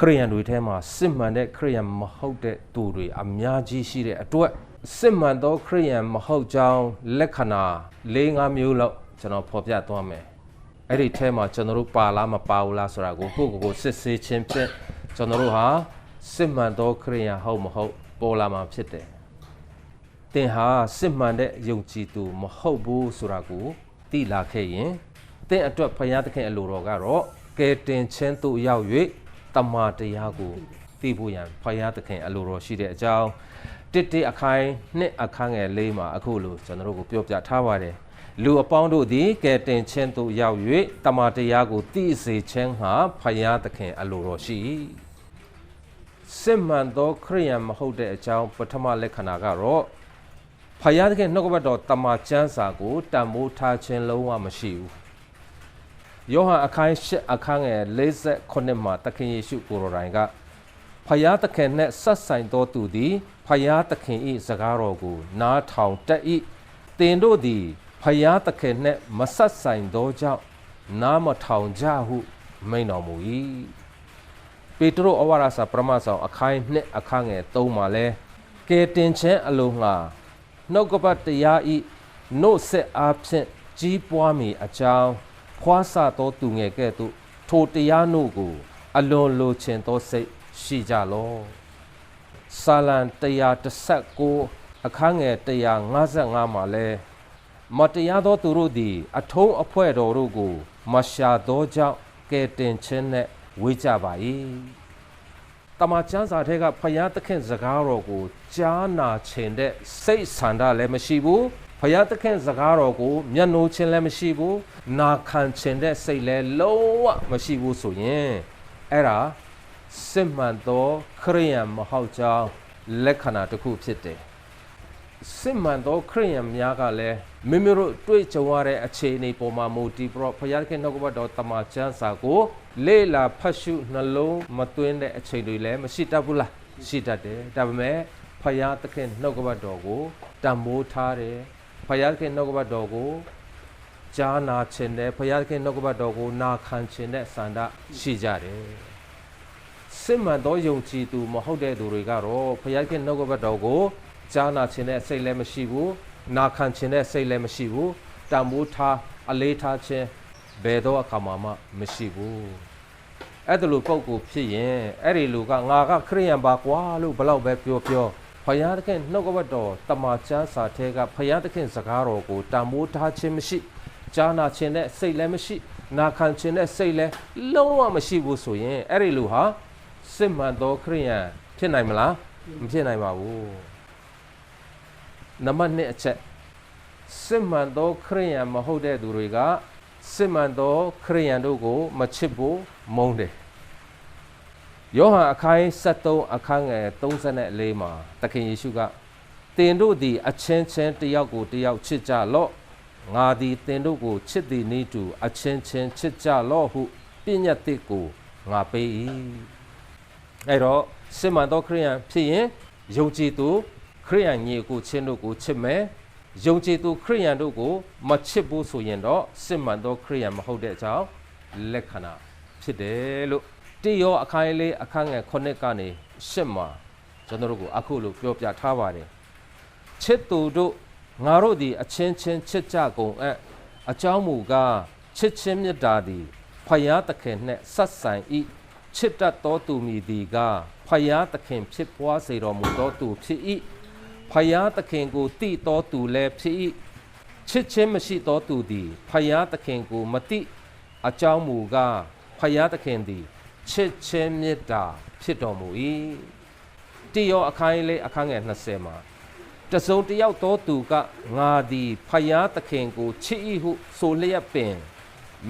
ခရိယန်တွေထဲမှာစစ်မှန်တဲ့ခရိယန်မဟုတ်တဲ့သူတွေအများကြီးရှိတဲ့အတွက်စစ်မှန်သောခရိယန်မဟုတ်ကြောင်းလက္ခဏာ၄၅မျိုးလောက်ကျွန်တော်ဖော်ပြသွားမယ်အဲ့ဒီထဲမှာကျွန်တော်တို့ပါလားမပါဘူးလားဆိုတာကိုကိုယ့်ကိုယ်ကိုစစ်ဆေးခြင်းဖြင့်ကျွန်တော်တို့ဟာစစ်မှန်သောခရိယန်ဟုတ်မဟုတ်ပေါ်လာမှာဖြစ်တယ်သင်ဟာစစ်မှန်တဲ့ယုံကြည်သူမဟုတ်ဘူးဆိုတာကိုသိလာခဲ့ရင်သင်အတွက်ဖခင်သခင်အလိုတော်ကတော့ကယ်တင်ခြင်းသို့ရောက်၍ တမန်တရားကိုသိဖို့ရန်ဖခင်သခင်အလိုတော်ရှိတဲ့အကြောင်းတစ်တစ်အခိုင်နှစ်အခန်းငယ်လေးမှာအခုလိုကျွန်တော်တို့ကိုပြောပြထားပါတယ်လူအပေါင်းတို့သည်ကယ်တင်ခြင်းသို့ရောက်၍တမန်တရားကိုသိစေခြင်းဟာဖခင်သခင်အလိုတော်ရှိ၏စစ်မှန်သောခရိယန်မဟုတ်တဲ့အကြောင်းပထမလက္ခဏာကတော့ဖယားသခင်နှုတ်ကပတ်တော်တမန်ကျမ်းစာကိုတန်ဖိုးထားခြင်းလုံးဝမရှိဘူး ယောဟန်အခန်း၈အခန်းငယ်58မှာတခင်ယေရှုကိုယ်တော်တိုင်ကဖယားသခင်နှင့်ဆက်ဆိုင်သောသူသည်ဖယားသခင်၏စကားတော်ကို နားထောင်တတ်၏တင်တို့သည်ဖယားသခင်နှင့်မဆက်ဆိုင်သောကြောင့်နားမထောင်ကြဟုမိန်တော်မူ၏ပေတရုဩဝါဒစာပရမဆောင်အခန်း2အခန်းငယ်3မှာလဲကဲတင်ခြင်းအလိုငှာနှုတ်ကပတ်တရားဤနှုတ်ဆက်အားဖြင့်ကြီးပွားမည်အကြောင်း ခွာဆသောသူငယ်ကဲ့သို့ထိုတရားနှုတ်ကို အလွန်လိုချင်သောစိတ်ရှိကြလောဆာလံ119အခန်းငယ်155မှာလဲမတရားသောသူတို့သည် အထုံးအဖွဲ့တော်တို့ကို မရှာသောကြောင့်ကဲတင်ခြင်းနဲ့ဝေးကြပါ၏တမန်ကျမ်းစာထဲကဖယားသခင်စကားတော်ကိုကြားနာခြင်းတဲ့စိတ်ဆန္ဒလည်းမရှိဘူး ဖယားသခင်စကားတော်ကိုမျက်နှိုးခြင်းလည်းမရှိဘူးနာခံခြင်းတဲ့စိတ်လည်းလုံးဝမရှိဘူးဆိုရင်အဲ့ဒါစစ်မှန်သောခရိယံမဟုတ်ကြောင်းလက္ခဏာတစ်ခုဖြစ်တယ်စစ်မှန်သောခရိယံများကလည်းမိမိတို့တွေ့ကြုံရတဲ့အခြေအနေပေါ်မှာမူတည်ပြီးတော့ဘုရားခင်နှုတ်ကပတ်တော်တမန်ကျမ်းစာကိုလေ့လာဖတ်ရှုနှလုံးမသွင်းတဲ့အခြေတွေလည်းမရှိတတ်ဘူးလားရှိတတ်တယ်ဒါပေမဲ့ဘုရားသခင်နှုတ်ကပတ်တော်ကိုတန်မိုးထားတယ် ဘုရားသခင်နှုတ်ကပတ်တော်ကိုကြားနာခြင်းနဲ့ဘုရားသခင်နှုတ်ကပတ်တော်ကိုနာခံခြင်းနဲ့စန္ဒရှိကြတယ်စစ်မှန်သောယုံကြည်သူမဟုတ်တဲ့သူတွေကတော့ဘုရားခင်နှုတ်ကပတ်တော်ကိုကြားနာခြင်းနဲ့စိတ်လည်းမရှိဘူးနာခံခြင်းနဲ့စိတ်လည်းမရှိဘူးတန်မိုးထားအလေးထားခြင်းဘယ်တော့အခါမှမရှိဘူးအဲ့ဒါလိုပုံကိုဖြစ်ရင်အဲ့ဒီလူကငါကခရိယန်ပါကွာလို့ဘလောက်ပဲပြောပြော ဖယားသခင်နှုတ်ကပတ်တော်တမန်ကျမ်းစာထဲကဖယားသခင်စကားတော်ကိုတန်မိုးထားခြင်းမရှိကြားနာခြင်းနဲ့စိတ်လည်းမရှိ နာခံခြင်းနဲ့စိတ်လည်းလုံးဝမရှိဘူးဆိုရင်အဲ့ဒီလူဟာစစ်မှန်သောခရိယန်ဖြစ်နိုင်မလားမဖြစ်နိုင်ပါဘူးနံပါတ်1အချက်စစ်မှန်သောခရိယန်မဟုတ်တဲ့သူတွေကစစ်မှန်သောခရိယန်တို့ကို မချစ်ဖို့မုန်းတယ် ယောဟန်အခန်း73အခန်းငယ်34မှာသခင်ယေရှုကတင်တို့သည်အချင်းချင်းတယောက်ကိုတယောက်ချစ်ကြလော့ငါသည်တင်တို့ကိုချစ်သည်နည်းတူအချင်းချင်းချစ်ကြလော့ဟုပြည့်ညတ်တစ်ကိုငါပေး၏အဲ့တော့စစ်မှန်သောခရိယန်ဖြစ်ရင်ယုံကြည်သူခရိယန်ညီကိုချင်းတို့ကိုချစ်မယ်ယုံကြည်သူခရိယန်တို့ကိုမချစ်ဘူးဆိုရင်တော့စစ်မှန်သောခရိယန်မဟုတ်တဲ့အကြောင်းလက္ခဏာဖြစ်တယ်လို့ တိယောအခန်းလေးအခန်းငယ်9ကနေ10မှာကျွန်တော်တို့ကိုအခုလိုပြောပြထားပါတယ်ချစ်သူတို့ငါတို့သည်အချင်းချင်းချစ်ကြကုန်အံ့အကြောင်းမူကားချစ်ချင်းမြတ်တာသည်ဖယားသခင်နှင့်ဆက်ဆိုင်၏ချစ်တတ်သောသူမည်သည်ကဖယားသခင်ဖြစ်ပွားစေတော်မူသောသူဖြစ်၏ဖယားသခင်ကိုတိတော်သူလည်းဖြစ်၏ချစ်ချင်းမရှိသောသူသည်ဖယားသခင်ကိုမတိအကြောင်းမူကားဖယားသခင်သည် ချစ်ချင်းမေတ္တာဖြစ်တော်မူ၏တိယောအခန်းလေးအခန်းငယ်20မှာတစုံတယောက်သောသူကငါသည်ဖယားသခင်ကိုချစ်၏ဟုဆိုလျက်ပင်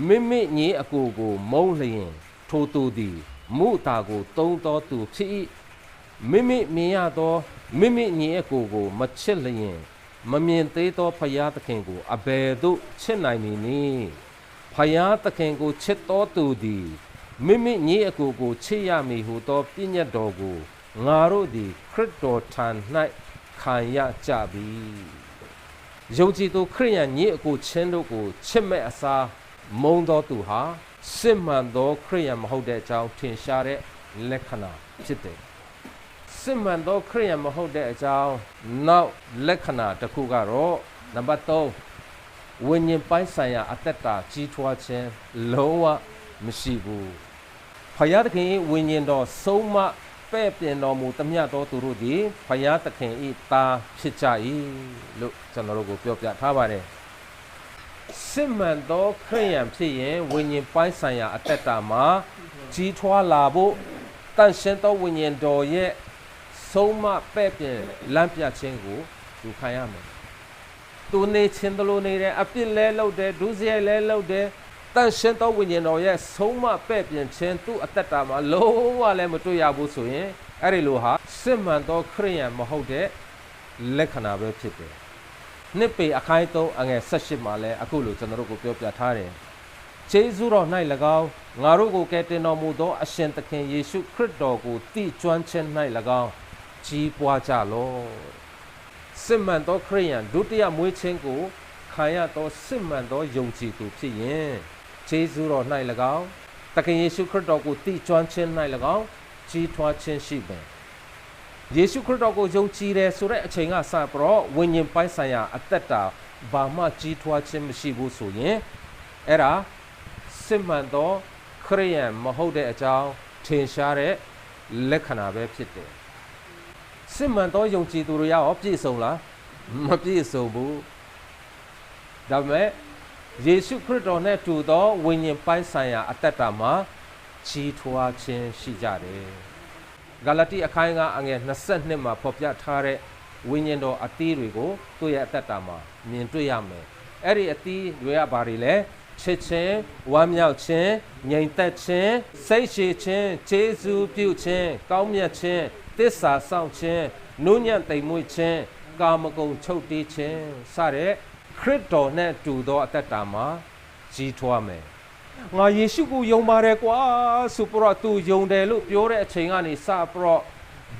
မိမိညီအကိုကို မုန်းလျင် ထိုသူသည်မုတာကိုတုံးသောသူဖြစ်၏မိမိမြင်ရသောမိမိညီအကိုကို မချစ်လျင် မမြင်သေးသောဖယားသခင်ကိုအဘယ်သို့ချစ်နိုင်မည်နည်းဖယားသခင်ကိုချစ်တော်သူသည် မိမိညီအကိုကိုချစ်ရမည်ဟုသောပြည့်ညတ်တော်ကိုငါတို့သည် ခရစ်တော်ထံ၌ခံရကြပြီယုံကြည်သူခရိယန်ညီအကိုချင်းတို့ကိုချစ်မဲ့အစားမုံတော်သူဟာစစ်မှန်သောခရိယန်မဟုတ်တဲ့အကြောင်းထင်ရှားတဲ့လက္ခဏာဖြစ်တယ်စစ်မှန်သောခရိယန်မဟုတ်တဲ့အကြောင်းနောက်လက္ခဏာတစ်ခုကတော့နံပါတ်3ဝိညာဉ်ပိုင်းဆိုင်ရာအသက်တာကြီးထွားခြင်းလုံးဝမရှိဘူး ဖယားသခင်၏ဝိညာဉ်တော်ဆုံးမပဲ့ပြင်တော်မူသမျှသောသူတို့သည်ဖယားသခင်၏သားဖြစ်ကြ၏လို့ကျွန်တော်တို့ကိုပြောပြထားပါတယ်စစ်မှန်သောခရိယန်ဖြစ်ရင်ဝိညာဉ်ပိုင်းဆိုင်ရာအသက်တာမှာကြီးထွားလာဖို့တန်ရှင်းသောဝိညာဉ်တော်ရဲ့ဆုံးမပဲ့ပြင်လမ်းပြခြင်းကိုယူခံရမယ်သူနေချင်းတလို့နေတယ်အပြစ်လဲလုပ်တယ်ဒုစရိုက်လဲလုပ်တယ် တန်ရှင်းသောဝိညာဉ်တော်ရဲ့ဆုံးမပဲ့ပြင်ခြင်းသူ့အသက်တာမှာလုံးဝလည်းမတွေ့ရဘူးဆိုရင်အဲ့ဒီလိုဟာစစ်မှန်သောခရိယန်မဟုတ်တဲ့လက္ခဏာပဲဖြစ်တယ်နှစ်ပေအခိုင်သုံးအငယ်18မှာလဲအခုလိုကျွန်တော်တို့ကိုပြောပြထားတယ်ခြေဆုတော်၌၎င်းငါတို့ကိုကယ်တင်တော်မူသော အရှင်သခင်ယေရှုခရစ်တော်ကိုတည်ကျွမ်းခြင်း၌၎င်းကြီးပွားကြလော့စစ်မှန်သောခရိယန်ဒုတိယမွေးခြင်းကိုခံရသောစစ်မှန်သောယုံကြည်သူဖြစ်ရင် ခြေဆုတော်၌၎င်းသခင်ယေရှုခရစ်တော်ကိုတည်ကျွမ်းခြင်း၌၎င်းကြီးထွားခြင်းရှိပင်ယေရှုခရစ်တော်ကိုယုံကြည်တယ်ဆိုတဲ့အချိန်ကစပြီးတော့ဝိညာဉ်ပိုင်းဆိုင်ရာအသက်တာဘာမှကြီးထွားခြင်းမရှိဘူးဆိုရင်အဲ့ဒါစစ်မှန်သောခရိယန်မဟုတ်တဲ့အကြောင်းထင်ရှားတဲ့လက္ခဏာပဲဖြစ်တယ်စစ်မှန်သောယုံကြည်သူတွေရောပြည့်စုံလားမပြည့်စုံဘူးဒါပေမဲ့ ယေရှုခရစ်တော်နဲ့တူသောဝိညာဉ်ပိုင်းဆိုင်ရာအသက်တာမှာကြီးထွားခြင်းရှိကြတယ်ဂလာတိအခိုင်ကအငယ်22မှာဖော်ပြထားတဲ့ဝိညာဉ်တော်အသီးတွေကိုသူ့ရဲ့အသက်တာမှာမြင်တွေ့ရမယ်အဲ့ဒီအသီးတွေကဘာတွေလဲချစ်ခြင်းဝမ်းမြောက်ခြင်းငြိမ်သက်ခြင်းစိတ်ရှည်ခြင်းကျေးဇူးပြုခြင်းကောင်းမြတ်ခြင်းသစ္စာစောင့်ခြင်းနုညံ့သိမ်မွေ့ခြင်းကာမဂုဏ်ချုပ်တီးခြင်းစတဲ့ ခရစ်တော်နဲ့တူသောအသက်တာမှာကြီးထွားမယ်ငါယေရှုကိုယုံပါတယ်ကွာဆိုပြီးတော့သူယုံတယ်လို့ပြောတဲ့အချိန်ကနေစပြီးတော့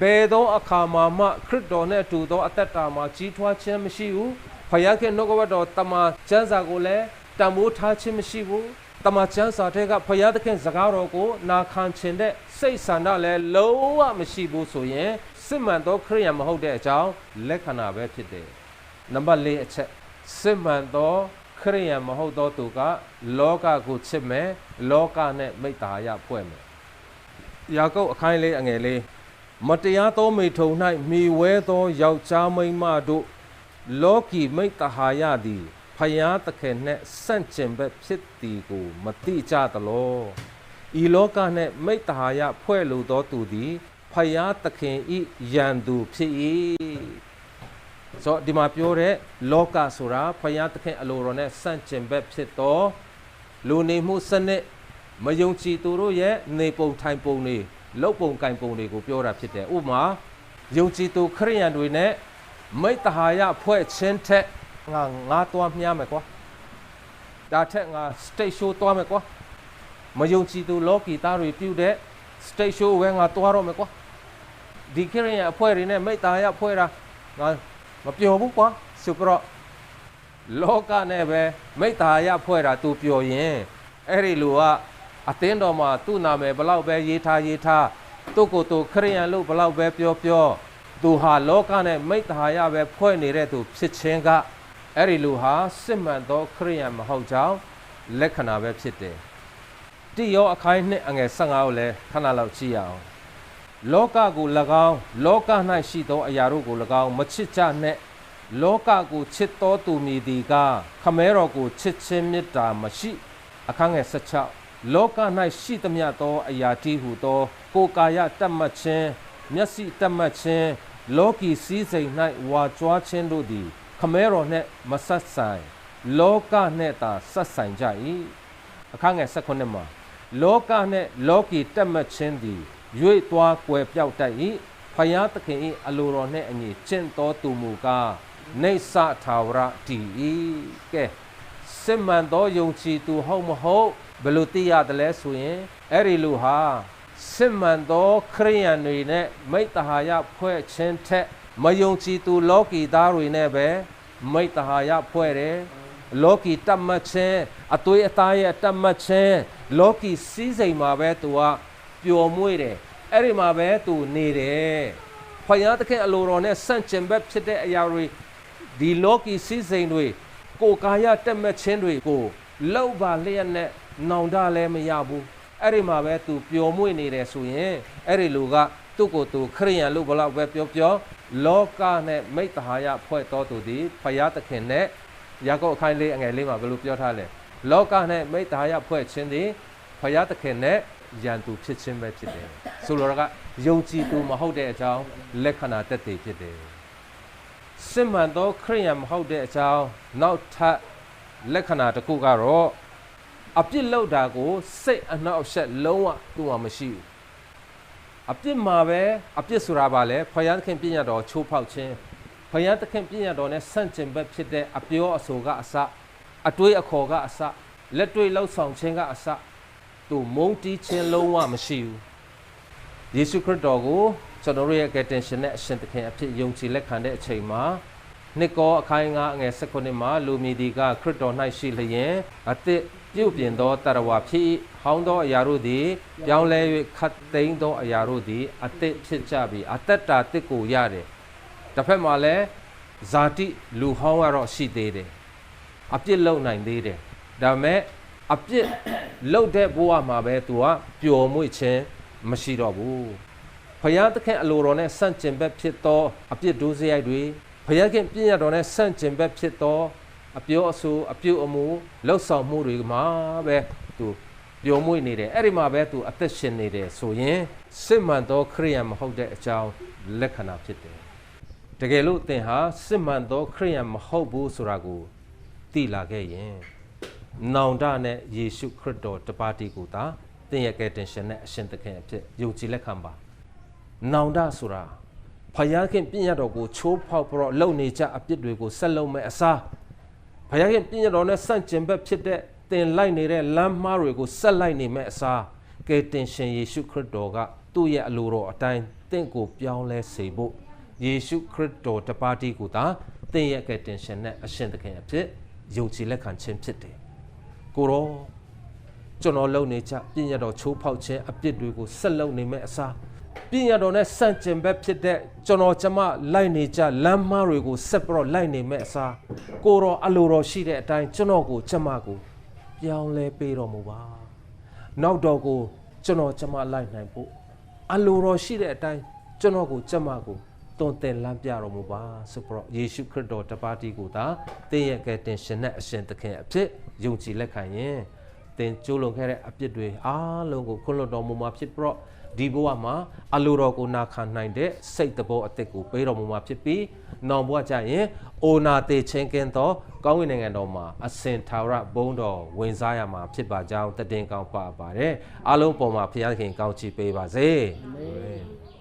ဘယ်သောအခါမှမှခရစ်တော်နဲ့တူသောအသက်တာမှာကြီးထွားခြင်းမရှိဘူးဖယားခင်နှုတ်ကပတ်တော်တမန်ကျမ်းစာကိုလည်းတံမိုးထားခြင်းမရှိဘူးတမန်ကျမ်းစာထဲကဖယားသခင်စကားတော်ကိုနာခံခြင်းတဲ့စိတ်ဆန္ဒလည်းလုံးဝမရှိဘူးဆိုရင်စစ်မှန်သောခရိယန်မဟုတ်တဲ့အကြောင်းလက္ခဏာပဲဖြစ်တယ်နံပါတ်၄အချက် စစ်မှန်သောခရိယန်မဟုတ်သောသူက လောကကိုချစ်မယ်လောကနဲ့မိတ္တာရဖွဲ့မယ်ယာကုပ်အခိုင်လေးအငယ်လေးမတရားသောမိထုံ၌မိဝဲသောယောက်ျားမိန်းမတို့လောကီမိတ္တဟာယသည်ဖယားသခင်နှင့်ဆန့်ကျင်ဘက်ဖြစ်သည်ကို မတိကြသလောဤလောကနှင့်မိတ္တဟာယဖွဲ့လိုသောသူသည်ဖယားသခင်ဤယံသူဖြစ်၏ ဆိုဒီမှာပြောတဲ့လောကဆိုတာဖယားသခင်အလိုတော်နဲ့ဆန့်ကျင်ဘက်ဖြစ်သောလူနေမှုစနစ်မယုံကြည်သူတို့ရဲ့နေပုံထိုင်ပုံတွေလောက်ပုံကင်ပုံတွေကိုပြောတာဖြစ်တယ်ဥပမာယုံကြည်သူခရိယန်တွေနဲ့မိတ္တဟာယဖွဲ့ချင်းထက်ငါငါသွားမြားမယ်ကွာဒါထက်ငါ state show သွားမယ်ကွာမယုံကြည်သူလောကီသားတွေပြုတဲ့ state show ဝဲငါသွားတော့မယ်ကွာဒီခရင်ရဲ့အဖွဲ့တွေနဲ့မိတ္တာရအဖွဲ့တာငါ မပျော်ဘူးကွာဆိုပြတော့လောကနဲ့ပဲမိတ္တာရဖွဲ့တာ तू ပျော်ရင်အဲ့ဒီလူကအသင်းတော်မှာသူ့နာမည်ဘလောက်ပဲရေးထားရေးထားသူ့ကိုယ်သူခရိယန်လို့ဘလောက်ပဲပြောပြောသူဟာလောကနဲ့မိတ္တာရပဲဖွဲ့နေတဲ့သူဖြစ်ခြင်းကအဲ့ဒီလူဟာစစ်မှန်သောခရိယန်မဟုတ်ကြောင်းလက္ခဏာပဲဖြစ်တယ်တိယောအခိုင်နှစ်အငယ်15ကိုလည်းခဏလောက်ကြည့်ရအောင် လောကကို၎င်းလောက၌ရှိသောအရာတို့ကို၎င်းမချစ်ကြနှင့်လောကကိုချစ်တော်သူမည်သည်ကခမဲတော်ကိုချစ်ခြင်းမေတ္တာမရှိအခန်းငယ်16လောက၌ရှိသမျှသောအရာတည်းဟုသော ကိုယ်ကာယတတ်မှတ်ခြင်းမျက်စိတတ်မှတ်ခြင်းလောကီစည်းစိမ်၌ဝါကြွားခြင်းတို့သည် ခမဲတော်နဲ့မဆက်ဆိုင်လောကနဲ့သာဆက်ဆိုင်ကြ၏အခန်းငယ်16မှာလောကနဲ့လောကီတက်မှတ်ခြင်းသည်ရွေ့ သွားကွယ်ပြောက်တတ်၏ဖယားသခင်၏အလိုတော်နှင့်အညီကျင့်တော်သူမူကားနေဆထာဝရတည်၏ကဲစစ်မှန်သောယုံကြည်သူဟုတ်မဟုတ်ဘယ်လိုသိရတယ်လဲဆိုရင်အဲ့ဒီလူဟာစစ်မှန်သောခရိယန်တွေနဲ့မိတ္တဟာယဖွဲ့ခြင်းထက်မယုံကြည်သူလောကီသားတွေနဲ့ပဲမိတ္တဟာယဖွဲ့တယ်လောကီတတ်မှတ်ခြင်းအသွေးအသားရဲ့တတ်မှတ်ခြင်းလောကီစည်းစိမ်မှာပဲသူက ပျော်မွေ့တယ်အဲ့ဒီမှာပဲသူနေတယ်ဖယားသခင်အလိုတော်နဲ့ဆန့်ကျင်ဘက်ဖြစ်တဲ့အရာတွေဒီလောကီစည်းစိမ်တွေကိုယ်ကာယတက်မဲ့ခြင်းတွေကိုလောက်ပါလျက်နဲ့နောင်တလည်းမရဘူးအဲ့ဒီမှာပဲသူပျော်မွေ့နေတယ်ဆိုရင်အဲ့ဒီလူကသူ့ကိုယ်သူခရိယန်လို့ဘလောက်ပဲပြောပြောလောကနဲ့မိတ္တဟာယဖွဲ့တော်သူသည်ဖယားသခင်နဲ့ယာကုပ်အခိုင်လေးအငယ်လေးမှာဘယ်လိုပြောထားလဲလောကနဲ့မိတ္တဟာယဖွဲ့ခြင်းသည်ဖယားသခင်နဲ့ ယံသူဖြစ်ခြင်းပဲဖြစ်တယ်ဆိုလိုတာကယုံကြည်သူမဟုတ်တဲ့အကြောင်းလက္ခဏာတက်တည်ဖြစ်တယ်စစ်မှန်သောခရိယန်မဟုတ်တဲ့အကြောင်းနောက်ထပ်လက္ခဏာတစ်ခုကတော့အပြစ်လောက်တာကိုစိတ်အနှောက်အယှက်လုံးဝသူ့မှာမရှိဘူးအပြစ်မှာပဲအပြစ်ဆိုတာပါလေဖယားသခင်ပြည့်ညတ်တော်ချိုးဖောက်ခြင်းဖယားသခင်ပြည့်ညတ်တော်နဲ့ဆန့်ကျင်ဘက်ဖြစ်တဲ့အပြောအဆိုကအစအတွေးအခေါ်ကအစလက်တွေ့လှုပ်ဆောင်ခြင်းကအစ သူမုန်းတီးခြင်းလုံးဝမရှိဘူးယေရှုခရစ်တော်ကိုကျွန်တော်တို့ရဲ့ကယ်တင်ရှင်နဲ့အရှင်သခင်အဖြစ်ယုံကြည်လက်ခံတဲ့အချိန်မှာနှစ်ကောအခိုင်ငါအငယ်၁၉မှာလူမည်ဒီကခရစ်တော်၌ရှိလျင်အသစ်ပြုတ်ပြင်သောတရဝဖြစ်၏ဟောင်းသောအရာတို့သည်ပြောင်းလဲ၍ခတ်သိမ်းသောအရာတို့သည်အသစ်ဖြစ်ကြပြီအသက်တာတစ်ကိုရတယ်တစ်ဖက်မှာလည်းဇာတိလူဟောင်းကတော့ရှိသေးတယ်အပြစ်လုံနိုင်သေးတယ်ဒါပေမဲ့ အပြစ်လုတ်တဲ့ဘဝမှာပဲသူကပျော်မွေ့ခြင်းမရှိတော့ဘူးဖယားသခင်အလိုတော်နဲ့ဆန့်ကျင်ဘက်ဖြစ်သောအပြစ်ဒုစရိုက်တွေဖယားခင်ပြည့်ရတော်နဲ့ဆန့်ကျင်ဘက်ဖြစ်သောအပြောအဆိုအပြုအမူလှုပ်ဆောင်မှုတွေမှာပဲသူပျော်မွေ့နေတယ်အဲ့ဒီမှာပဲသူအသက်ရှင်နေတယ်ဆိုရင်စစ်မှန်သောခရိယံမဟုတ်တဲ့အကြောင်းလက္ခဏာဖြစ်တယ်တကယ်လို့သင်ဟာစစ်မှန်သောခရိယံမဟုတ်ဘူးဆိုတာကိုသိလာခဲ့ရင် နောင်တနဲ့ယေရှုခရစ်တော်တပါးတီကိုသာသင်ရဲ့ကယ်တင်ရှင်နဲ့အရှင်သခင်အဖြစ်ယုံကြည်လက်ခံပါနောင်တဆိုတာဖယားခင်ပြည့်ရတော်ကိုချိုးဖောက်ပြီးတော့လုံနေကြအပြစ်တွေကိုဆက်လုံမဲ့အစားဖယားခင်ပြည့်ရတော်နဲ့ဆန့်ကျင်ဘက်ဖြစ်တဲ့သင်လိုက်နေတဲ့လမ်းမှားတွေကိုဆက်လိုက်နေမဲ့အစားကယ်တင်ရှင်ယေရှုခရစ်တော်ကသူ့ရဲ့အလိုတော်အတိုင်းသင်ကိုပြောင်းလဲစေဖို့ယေရှုခရစ်တော်တပါးတီကိုသာသင်ရဲ့ကယ်တင်ရှင်နဲ့အရှင်သခင်အဖြစ်ယုံကြည်လက်ခံခြင်းဖြစ်တယ် ကိုရောကျွန်တော်လုံနေကြပြည့်ရတော်ချိုးဖောက်ခြင်းအပြစ်တွေကိုဆက်လုံနေမဲ့အစားပြည့်ရတော်နဲ့ဆန့်ကျင်ဘက်ဖြစ်တဲ့ကျွန်တော်ကျမလိုက်နေကြလမ်းမားတွေကိုဆက်ပြီးတော့လိုက်နေမဲ့အစားကိုရောအလိုတော်ရှိတဲ့အတိုင်းကျွန်တော်ကိုကျမကိုပြောင်းလဲပေးတော်မူပါနောက်တော့ကိုကျွန်တော်ကျမလိုက်နိုင်ဖို့အလိုတော်ရှိတဲ့အတိုင်းကျွန်တော်ကိုကျမကို တွန်တင်လမ်းပြတော်မူပါဆိုပြီးတော့ယေရှုခရစ်တော်တပါးတီကိုသာသင်ရဲ့ကယ်တင်ရှင်နဲ့အရှင်သခင်အဖြစ်ယုံကြည်လက်ခံရင်သင်ကြိုးလွန်ခဲ့တဲ့အပြစ်တွေအားလုံးကိုခွင့်လွှတ်တော်မူမှာဖြစ်ပြီးတော့ဒီဘဝမှာအလိုတော်ကိုနာခံနိုင်တဲ့စိတ်တဘောအသက်ကိုပေးတော်မူမှာဖြစ်ပြီးနောင်ဘဝကျရင်အိုနာသေးချင်းကင်းသောကောင်းကင်နိုင်ငံတော်မှာအစင်ထာဝရဘုန်းတော်ဝင်စားရမှာဖြစ်ပါကြောင်းတည်တင်ကောင်းပါပါတယ်အားလုံးပေါ်မှာဘုရားခင်ကောင်းချီးပေးပါစေအာမင်